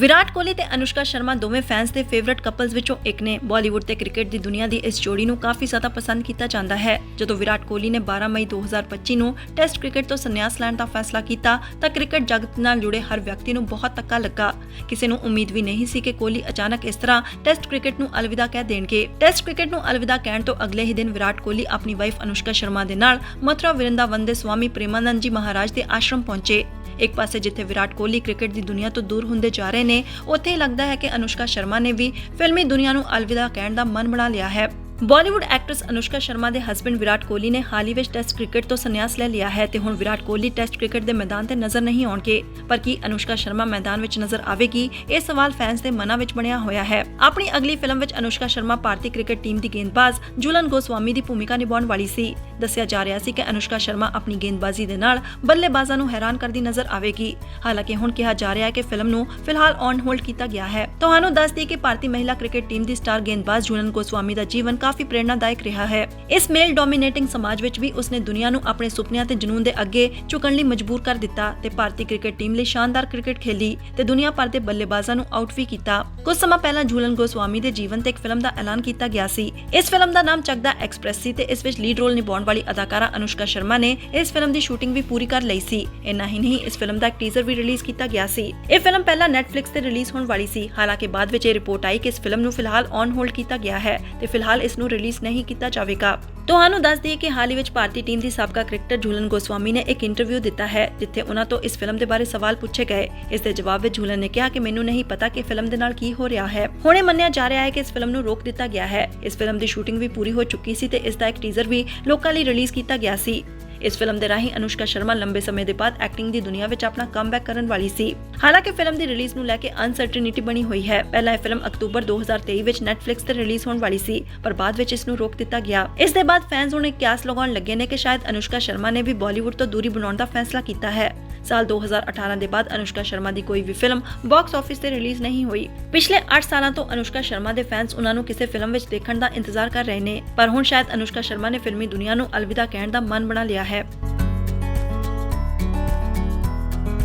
ਵਿਰਾਟ ਕੋਹਲੀ ਤੇ ਅਨੁਸ਼ਕਾ ਸ਼ਰਮਾ ਦੋਵੇਂ ਫੈਨਸ ਦੇ ਫੇਵਰਿਟ ਕਪਲਸ ਵਿੱਚੋਂ ਇੱਕ ਨੇ ਬਾਲੀਵੁੱਡ ਤੇ ਕ੍ਰਿਕਟ ਦੀ ਦੁਨੀਆ ਦੀ ਇਸ ਜੋੜੀ ਨੂੰ ਕਾਫੀ ਜ਼ਿਆਦਾ ਪਸੰਦ ਕੀਤਾ ਜਾਂਦਾ ਹੈ। ਜਦੋਂ ਵਿਰਾਟ ਕੋਹਲੀ ਨੇ 12 ਮਈ 2025 ਨੂੰ ਟੈਸਟ ਕ੍ਰਿਕਟ ਤੋਂ ਸੰਨਿਆਸ ਲੈਣ ਦਾ ਫੈਸਲਾ ਕੀਤਾ, ਤਾਂ ਕ੍ਰਿਕਟ ਜਗਤ ਨਾਲ ਜੁੜੇ ਹਰ ਵਿਅਕਤੀ ਨੂੰ ਬਹੁਤ ਧੱਕਾ ਲੱਗਾ। ਕਿਸੇ ਨੂੰ ਉਮੀਦ ਵੀ ਨਹੀਂ ਸੀ ਕਿ ਕੋਹਲੀ ਅਚਾਨਕ ਇਸ ਤਰ੍ਹਾਂ ਟੈਸਟ ਕ੍ਰਿਕਟ ਨੂੰ ਅਲਵਿਦਾ ਕਹਿ ਦੇਣਗੇ। ਟੈਸਟ ਕ੍ਰਿਕਟ ਨੂੰ ਅਲਵਿਦਾ ਕਹਿਣ ਤੋਂ ਅਗਲੇ ਹੀ ਦਿਨ ਵਿਰਾਟ ਕੋਹਲੀ ਆਪਣੀ ਵਾਈਫ ਅਨੁਸ਼ਕਾ ਸ਼ਰਮਾ ਦੇ ਨਾਲ ਮਥੁਰਾ ਵਿਰਿੰਦਾਵਨ ਦੇ ਸਵਾਮੀ ਪ੍ਰੇਮਾਨੰਦ ਜੀ ਮਹਾਰਾਜ ਦੇ ਆਸ਼ਰਮ ਪਹੁੰਚੇ। ਇੱਕ ਪਾਸੇ ਜਿੱਥੇ ਵਿਰਾਟ ਕੋਹਲੀ ਕ੍ਰਿਕਟ ਦੀ ਦੁਨੀਆ ਤੋਂ ਦੂਰ ਹੁੰਦੇ ਜਾ ਰਹੇ ਨੇ, ਉੱਥੇ ਹੀ ਲੱਗਦਾ ਹੈ ਕਿ ਅਨੁਸ਼ਕਾ ਸ਼ਰਮਾ ਨੇ ਵੀ ਫਿਲਮੀ ਦੁਨੀਆ ਨੂੰ ਅਲਵਿਦਾ ਕਹਿਣ ਦਾ ਮਨ ਬਣਾ ਲਿਆ ਹੈ। ਬਾਲੀਵੁੱਡ ਐਕਟਰਸ ਅਨੁਸ਼ਕਾ ਸ਼ਰਮਾ ਦੇ ਹਸਬੰਡ ਵਿਰਾਟ ਕੋਹਲੀ ਨੇ ਹਾਲ ਹੀ ਵਿੱਚ ਟੈਸਟ ਕ੍ਰਿਕਟ ਤੋਂ ਸੰਨਿਆਸ ਲੈ ਲਿਆ ਹੈ ਤੇ ਹੁਣ ਵਿਰਾਟ ਕੋਹਲੀ ਟੈਸਟ ਕ੍ਰਿਕਟ ਦੇ ਮੈਦਾਨ ਤੇ ਨਜ਼ਰ ਨਹੀਂ ਆਉਣਗੇ, ਪਰ ਕੀ ਅਨੁਸ਼ਕਾ ਸ਼ਰਮਾ ਮੈਦਾਨ ਵਿੱਚ ਨਜ਼ਰ ਆਵੇਗੀ, ਇਹ ਸਵਾਲ ਫੈਨਸ ਦੇ ਮਨਾਂ ਵਿੱਚ ਬਣਿਆ ਹੋਇਆ ਹੈ। ਆਪਣੀ ਅਗਲੀ ਫਿਲਮ ਵਿੱਚ ਅਨੁਸ਼ਕਾ ਸ਼ਰਮਾ ਭਾਰਤੀ ਕ੍ਰਿਕਟ ਟੀਮ ਦੀ ਗੇਂਦਬਾਜ਼ ਜੁਲਨ ਗੋਸਵਾਮੀ ਦੀ ਭੂਮਿਕਾ ਨਿਭਾਉਣ ਵਾਲੀ ਸੀ। ਦੱਸਿਆ ਜਾ ਰਿਹਾ ਸੀ ਕਿ ਅਨੁਸ਼ਕਾ ਸ਼ਰਮਾ ਆਪਣੀ ਗੇਂਦਬਾਜ਼ੀ ਦੇ ਨਾਲ ਬੱਲੇਬਾਜ਼ਾਂ ਨੂੰ ਹੈਰਾਨ ਕਰਦੀ ਨਜ਼ਰ ਆਵੇਗੀ। ਹਾਲਾਂਕਿ ਹੁਣ ਕਿਹਾ ਜਾ ਰਿਹਾ ਹੈ ਕਿ ਫਿਲਮ ਨੂੰ ਫਿਲਹਾਲ ਔਨ ਹੋਲਡ ਕੀਤਾ ਗਿਆ ਹੈ। ਤੁਹਾਨੂੰ ਦੱਸ ਦਈਏ ਕਿ ਭਾਰਤੀ ਮਹਿਲਾ ਕ੍ਰਿਕਟ ਟੀਮ ਦੀ ਸਟਾਰ ਗੇਂਦਬਾਜ਼ ਜੁਲਨ ਗੋਸਵਾਮੀ ਦਾ ਜੀਵਨ ਕਾਫੀ ਪ੍ਰੇਰਣਾਦਾਇਕ ਰਿਹਾ ਹੈ। ਇਸ ਮੇਲ ਡੋਮੀਨੇਟਿੰਗ ਸਮਾਜ ਵਿੱਚ ਵੀ ਉਸਨੇ ਦੁਨੀਆ ਨੂੰ ਆਪਣੇ ਸੁਪਨਿਆਂ ਤੇ ਜਨੂਨ ਦੇ ਅੱਗੇ ਝੁਕਣ ਲਈ ਮਜਬੂਰ ਕਰ ਦਿੱਤਾ ਤੇ ਭਾਰਤੀ ਕ੍ਰਿਕਟ ਟੀਮ ਲਈ ਸ਼ਾਨਦਾਰ ਕ੍ਰਿਕਟ ਖੇਲੀ ਤੇ ਦੁਨੀਆ ਭਰ ਦੇ ਬੱਲੇਬਾਜ਼ਾਂ ਨੂੰ ਆਊਟ ਵੀ ਕੀਤਾ। ਕੁਝ ਸਮਾਂ ਪਹਿਲਾਂ ਜੂਲਨ ਗੋਸਵਾਮੀ ਦੇ ਜੀਵਨ ਤੇ ਇੱਕ ਫਿਲਮ ਦਾ ਐਲਾਨ ਕੀਤਾ ਗਿਆ ਸੀ। ਇਸ ਫਿਲਮ ਦਾ ਨਾਮ ਚੱਕਦਾ ਐਕਸਪ੍ਰੈਸ ਸੀ ਤੇ ਇਸ ਵਿੱਚ ਲੀਡ ਰੋਲ ਨਿਭਾਉਣ ਵਾਲੀ ਅਦਾਕਾਰਾ ਅਨੁਸ਼ਕਾ ਸ਼ਰਮਾ ਨੇ ਇਸ ਫਿਲਮ ਦੀ ਸ਼ੂਟਿੰਗ ਵੀ ਪੂਰੀ ਕਰ ਲਈ ਸੀ। ਇੰਨਾ ਹੀ ਨਹੀਂ, ਇਸ ਫਿਲਮ ਦਾ ਇੱਕ ਟੀਜ਼ਰ ਵੀ ਰਿਲੀਜ਼ ਕੀਤਾ ਗਿਆ ਸੀ। ਇਹ ਫਿਲਮ ਪਹਿਲਾਂ Netflix ਤੇ ਰਿਲੀਜ਼ ਹੋਣ ਵਾਲੀ ਸੀ। ਹਾਲਾਂਕਿ ਬਾਅਦ ਵਿੱਚ ਇਹ ਰਿਪੋਰਟ ਆਈ ਕਿ ਇਸ ਫਿਲਮ ਨੂੰ ਫਿਲਹਾਲ ਔਨ ਹੋਲਡ ਕੀਤਾ ਗਿਆ ਹੈ ਤੇ ਫਿਲਹਾਲ ਇਸ ਨੂੰ ਰਿਲੀਜ਼ ਨਹੀਂ ਕੀਤਾ ਜਾਵੇਗਾ। ਤੁਹਾਨੂੰ ਦੱਸ ਦਈਏ ਕਿ ਹਾਲ ਹੀ ਵਿੱਚ ਭਾਰਤੀ ਟੀਮ ਦੀ ਸਾਬਕਾ ਕ੍ਰਿਕਟਰ ਝੂਲਨ ਗੋਸਵਾਮੀ ਨੇ ਇੱਕ ਇੰਟਰਵਿਊ ਦਿੱਤਾ ਹੈ, ਜਿੱਥੇ ਉਹਨਾਂ ਤੋਂ ਇਸ ਫਿਲਮ ਦੇ ਬਾਰੇ ਸਵਾਲ ਪੁੱਛੇ ਗਏ। ਇਸ ਦੇ ਜਵਾਬ ਵਿੱਚ ਝੂਲਨ ਨੇ ਕਿਹਾ ਕਿ ਮੈਨੂੰ ਨਹੀਂ ਪਤਾ ਕਿ ਫਿਲਮ ਦੇ ਨਾਲ ਕੀ ਹੋ ਰਿਹਾ ਹੈ। ਹੁਣੇ ਮੰਨਿਆ ਜਾ ਰਿਹਾ ਹੈ ਕਿ ਇਸ ਫਿਲਮ ਨੂੰ ਰੋਕ ਦਿੱਤਾ ਗਿਆ ਹੈ। ਇਸ ਫਿਲਮ ਦੀ ਸ਼ੂਟਿੰਗ ਵੀ ਪੂਰੀ ਹੋ ਚੁੱਕੀ ਸੀ ਤੇ ਇਸ ਦਾ ਇੱਕ ਟੀਜ਼ਰ ਵੀ ਲੋਕਾਂ ਲਈ ਰਿਲੀਜ਼ ਕੀਤਾ ਗਿਆ ਸੀ। ਇਸ ਫਿਲਮ ਦੇ ਰਾਹੀਂ ਅਨੁਸ਼ਕਾ ਸ਼ਰਮਾ ਲੰਬੇ ਸਮੇਂ ਦੇ ਬਾਅਦ ਐਕਟਿੰਗ ਦੀ ਦੁਨੀਆ ਵਿੱਚ ਆਪਣਾ ਕਮਬੈਕ ਕਰਨ ਵਾਲੀ ਸੀ। ਹਾਲਾਂਕਿ ਫਿਲਮ ਦੀ ਰਿਲੀਜ਼ ਨੂੰ ਲੈ ਕੇ ਅਨਸਰਟਨਿਟੀ ਬਣੀ ਹੋਈ ਹੈ। ਪਹਿਲਾਂ ਇਹ ਫਿਲਮ ਅਕਤੂਬਰ 2023 ਵਿੱਚ Netflix ਤੇ ਰਿਲੀਜ਼ ਹੋਣ ਵਾਲੀ ਸੀ, ਪਰ ਬਾਅਦ ਵਿੱਚ ਇਸ ਨੂੰ ਰੋਕ ਦਿੱਤਾ ਗਿਆ। ਇਸ ਦੇ ਬਾਅਦ ਫੈਨਸ ਹੁਣ ਇੱਕ ਕਿਆਸ ਲਗਾਉਣ ਲੱਗੇ ਨੇ ਕਿ ਸ਼ਾਇਦ ਅਨੁਸ਼ਕਾ ਸ਼ਰਮਾ ਨੇ ਵੀ ਬਾਲੀਵੁੱਡ ਤੋਂ ਦੂਰੀ ਬਣਾਉਣ ਦਾ ਫੈਸਲਾ ਕੀਤਾ ਹੈ। ਸਾਲ 2018 ਦੇ ਬਾਅਦ ਅਨੁਸ਼ਕਾ ਸ਼ਰਮਾ ਦੀ ਕੋਈ ਵੀ ਫਿਲਮ ਬਾਕਸ ਆਫਿਸ ਤੇ ਰਿਲੀਜ਼ ਨਹੀਂ ਹੋਈ। ਪਿਛਲੇ 8 ਸਾਲਾਂ ਤੋਂ ਅਨੁਸ਼ਕਾ ਸ਼ਰਮਾ ਦੇ ਫੈਨਸ ਉਹਨਾਂ ਨੂੰ ਕਿਸੇ ਫਿਲਮ ਵਿੱਚ ਦੇਖਣ ਦਾ ਇੰਤਜ਼ਾਰ ਕਰ ਰਹੇ ਨੇ, ਪਰ ਹੁਣ ਸ਼ਾਇਦ ਅਨੁਸ਼ਕਾ ਸ਼ਰਮਾ ਨੇ ਫਿਲਮੀ ਦੁਨੀਆ ਨੂੰ ਅਲਵਿਦਾ ਕਹਿਣ ਦਾ ਮਨ ਬਣਾ ਲਿਆ ਹੈ।